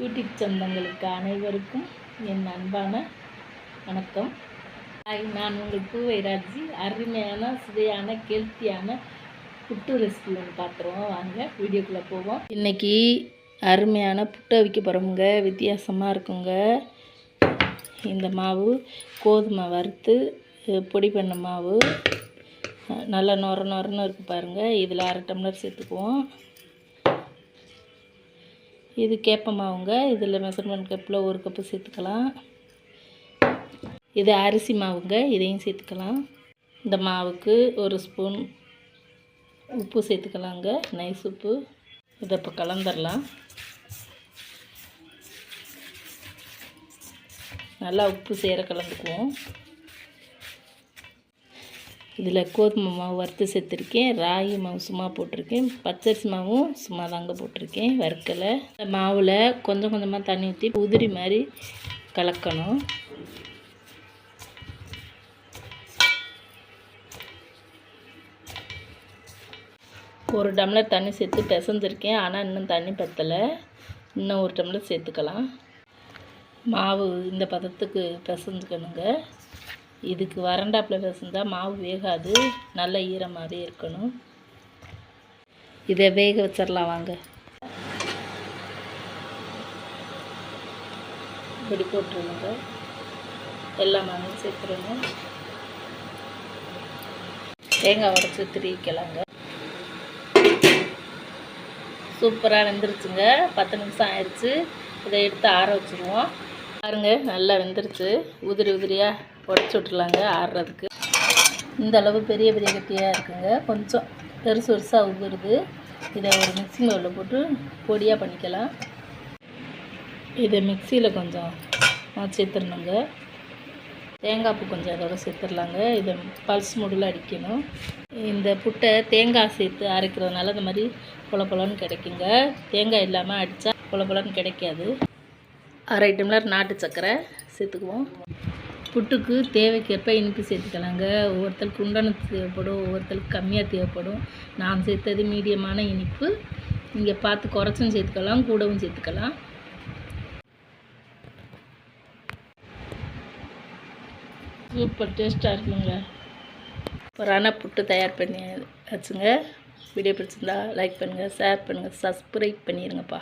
YouTube சொந்தங்களுக்கு அனைவருக்கும் என் அன்பான வணக்கம். ஹாய் நான் உங்கள் பூவை ராஜி அருமையான சுவையான கெல்த்தியான புட்டு ரெசிபி ஒன்று பார்த்துருவோம். வாங்க வீடியோக்குள்ளே போவோம். இன்றைக்கி அருமையான புட்டை வைக்க போகிறோமுங்க வித்தியாசமாக இருக்குங்க. இந்த மாவு கோதுமை வறுத்து பொடி பண்ண மாவு. நல்லா நொர நொரன்னு இருக்குது பாருங்கள் இதில் அரை டம்ளர் சேர்த்துக்குவோம். இது கேப்ப மாவுங்க இதில் மெஷர்மெண்ட் கப்பில் ஒரு கப்பு சேர்த்துக்கலாம். இது அரிசி மாவுங்க. இதையும் சேர்த்துக்கலாம். இந்த மாவுக்கு ஒரு ஸ்பூன் உப்பு சேர்த்துக்கலாங்க. நைஸ் உப்பு. இதை இப்போ கலந்துடலாம் நல்லா உப்பு சேர கலந்துக்குவோம். இதில் கோதுமை மாவு வறுத்து சேர்த்துருக்கேன். ராகி மாவு சும்மா போட்டிருக்கேன். பச்சரிசி மாவும் சும்மா தாங்க போட்டிருக்கேன். வறுக்கலை. இந்த மாவில் கொஞ்சம் கொஞ்சமாக தண்ணி ஊற்றி உதிரி மாதிரி கலக்கணும். ஒரு டம்ளர் தண்ணி சேர்த்து பிசைஞ்சிருக்கேன். ஆனால் இன்னும் தண்ணி பத்தலை. இன்னும் ஒரு டம்ளர் சேர்த்துக்கலாம். மாவு இந்த பதத்துக்கு பிசைஞ்சுக்கணுங்க. இதுக்கு வறண்டாப்பில் இருந்தால் மாவு வேகாது. நல்ல ஈரமாகவே இருக்கணும். இதை வேக வச்சிடலாம் வாங்க. இப்படி போட்டுருங்க. எல்லா மாவையும் சேர்த்துருங்க. தேங்காய் உடச்சி திரிக்கலாங்க சூப்பராக வெந்துருச்சுங்க. பத்து நிமிஷம் ஆயிடுச்சு. இதை எடுத்து ஆற வச்சுருவோம். பாருங்க நல்லா வெந்துருச்சு. உதிரி உதிரியாக உடச்சி விட்டுலாங்க ஆறுறதுக்கு இந்த அளவு பெரிய பெரிய கட்டியாக இருக்குங்க. கொஞ்சம் பெருசு பெருசாக உதிருது. இதை ஒரு மிக்ஸி பவுலில் போட்டு பொடியாக பண்ணிக்கலாம். இதை மிக்சியில் கொஞ்சம் சேர்த்துடணுங்க. தேங்காய் பூ கொஞ்சம் அதோட சேர்த்துடலாங்க. இதை பல்ஸ் மூடில் அடிக்கணும். இந்த புட்டை தேங்காய் சேர்த்து அரைக்கிறதுனால இந்த மாதிரி பொல பொலன்னு கிடைக்குங்க. தேங்காய் இல்லாமல் அடித்தா பொல பொலன்னு கிடைக்காது. அரை டம்ளர் நாட்டு சர்க்கரை சேர்த்துக்குவோம். புட்டுக்கு தேவைக்கேற்ப இனிப்பு சேர்த்துக்கலாங்க. ஒவ்வொருத்தருக்கு உண்டான தேவைப்படும் ஒவ்வொருத்தருக்கு கம்மியாக தேவைப்படும். நான் சேர்த்தது மீடியமான இனிப்பு. நீங்கள் பார்த்து குறைச்சும் சேர்த்துக்கலாம் கூடவும் சேர்த்துக்கலாம். சூப்பர் டேஸ்ட்டாக இருக்குங்க. சூப்பரான புட்டு தயார் பண்ணி வச்சுங்க வீடியோ பிடிச்சிருந்தா லைக் பண்ணுங்கள் ஷேர் பண்ணுங்கள் சப்ஸ்கிரைப் பண்ணிடுங்கப்பா